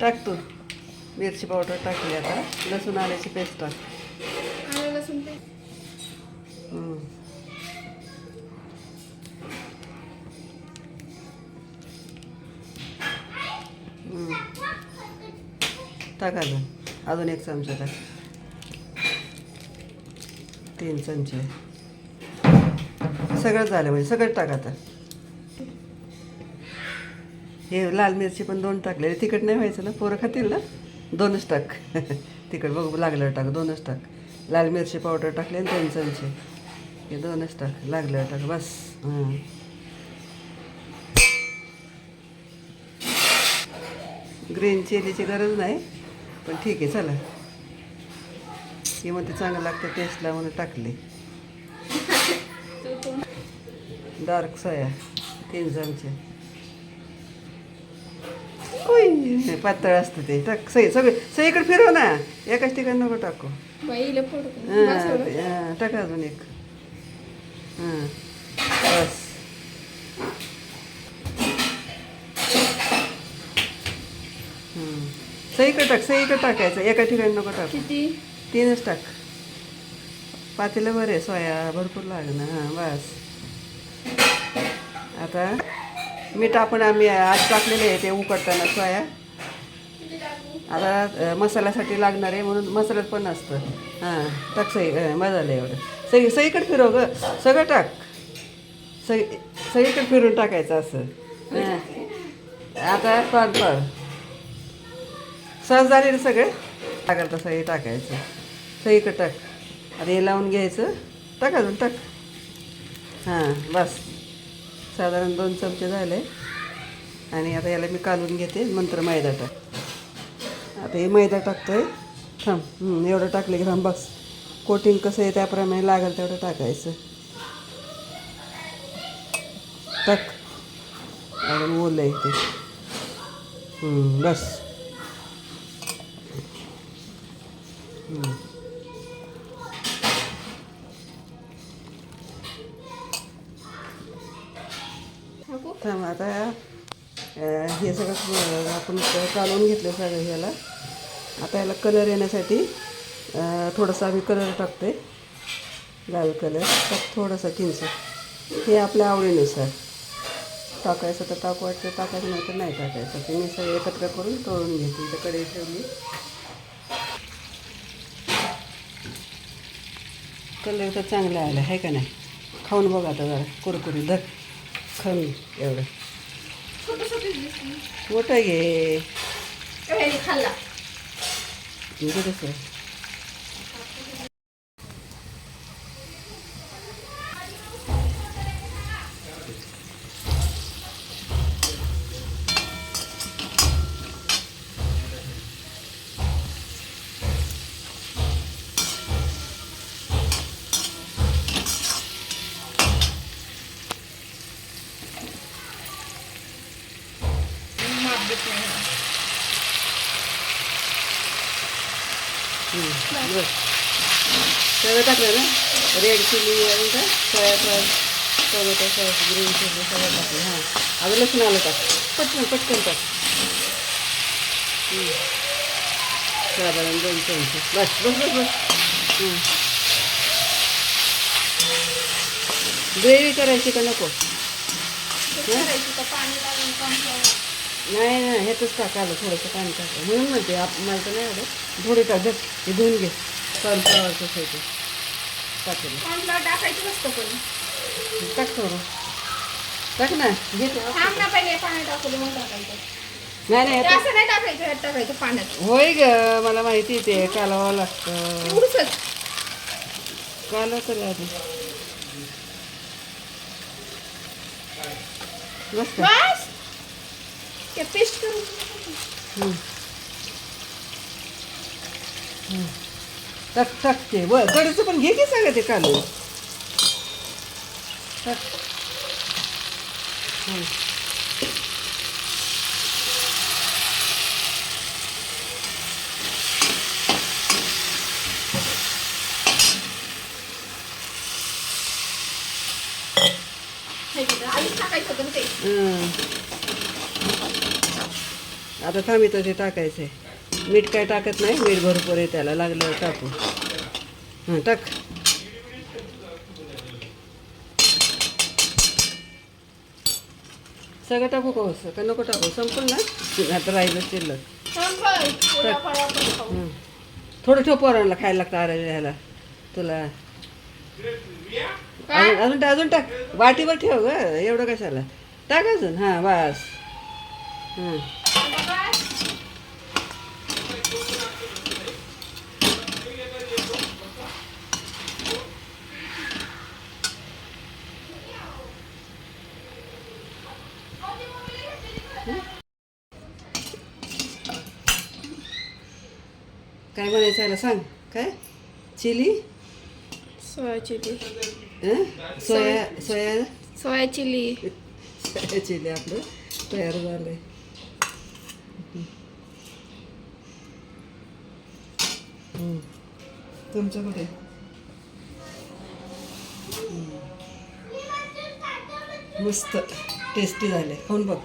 टाक तू मिरची पावडर टाकली आता. लसूण आल्याची पेस्ट टाक. लसूण. टाक अजून. अजून एक चमचा टाक. तीन चमचे. सगळं झालं म्हणजे सगळं टाक आता. हे लाल मिरची पण दोन टाकले तिखट नाही व्हायचं ना? पोरं खातील ना? दोनच टाक. तिखट बघ लागलं टाक. दोनच टाक. लाल मिरची पावडर टाकले आणि दोन चमचे. हे दोनच टाक. लागलं टाक. बस. हां ग्रीन चिलीची गरज नाही पण ठीक आहे चला. ही म्हणते चांगलं लागतं टेस्टला म्हणून टाकली. डार्क सोया तीन चमचे. उई, पातळ असतं ते. टाक. सई सगळे सगळीकडे फिरव ना. एकाच ठिकाणी नको टाकू. बाईला हां, टाक अजून एक. हां बस. हं. सगळीकडे टाक सगळीकडे टाकायचं. एका ठिकाणी नको टाकू. किती? तीनच टाक. पातेलं बरे सोया. भरपूर लागणं. हां बस. आता मीठ आपण आम्ही आज टाकलेले आहे ते उकडताना सोया. आता मसाल्यासाठी लागणार आहे म्हणून मसाल्यात पण असतं. हां टाक सई मजा एवढं. सई सईकडे फिरव ग. सगळं टाक. सई सईकडे फिरून टाकायचं असं. आता पाड पाड सहज झाले ना सगळे? टाकाल तसं हे टाकायचं. सईकडे टाक. आता हे लावून घ्यायचं. टाक अजून टाक. हां बस. साधारण दोन चमचे झाले. आणि आता याला मी कालून घेते नंतर मैदा टाक. आता हे मैदा टाकतो आहे थांब एवढं टाकलं की थांब बस. कोटिंग कसं आहे त्याप्रमाणे लागेल तेवढं टाकायचं. टाक. अजून ओलं आहे ते. बस. थांब आता हे सगळं आपण चालवून घेतलं सगळं ह्याला. आता याला कलर येण्यासाठी थोडासा आम्ही कलर टाकते लाल कलर टाक थोडासा किंच. हे आपल्या आवडीनुसार. टाकायचं तर टाकू वाटतं टाकायचं नाही तर नाही टाकायचं. ते मी सगळं एकत्र करून तळून घेते इथं कढई ठेवली. कलर तर चांगला आला आहे का नाही? खाऊन बघा आता जरा कुरकुरी धर. खाऊन एवढं. मोठं घे. कसं हम्म, सगळं टाकलं ना रेड चिली आणि का soya sauce tomato sauce green chilli सगळं टाकलं हां अगं लसूण आलं टाक पटकन पटकन टाक साधारण दोन चमचे बस बस बस बस ग्रेव्ही करायची का नको करायची का पाणी लागून नाही नाही ह्यातच टाक आलं थोडंसं पाणी टाक. म्हणून म्हणते आप मला तर नाही आलं थोडी टाक जर हे धुवून घे. कॉर्नफ्लॉवरचं साहित्य टाकलं टाकायचं नसतं पण. टाक थोडं. टाक ना. घे. पहिले पाणी टाकायचं. नाही नाही असं नाही टाकायचं टाकायचं पाण्यात. होय ग मला माहिती ते कालवावं लागतं. एवढंच. कालव तरी आधी. बस. ते पेस्ट करून. टाक टाक ते व कडीचं पण घे की सगळं ते कालवून टाक. हे टाकायचं होतं ते. आता थांबितं ते टाकायचं आहे मीठ काय टाकत नाही मीठ भरपूर आहे त्याला लागलं टाकू. हां टाक. सगळं टाकू का असं का नको टाकू? संपल ना? आता राहिलं शिल्लक. हं. थोडं ठेव पोरांना खायला लागतं अरे ह्याला तुला? अजून अजून अजून टाक. वाटीवर ठेव ग एवढं कशाला? टाक अजून. हां बस. हां. काय बनायचं याला सांग. काय? Chilli? Soya chilli? Soya soya soya chilli. Soya chilli आपलं तयार झालंय. हं. तुमचं कुठे. मस्त टेस्टी झाले खाऊन बघ.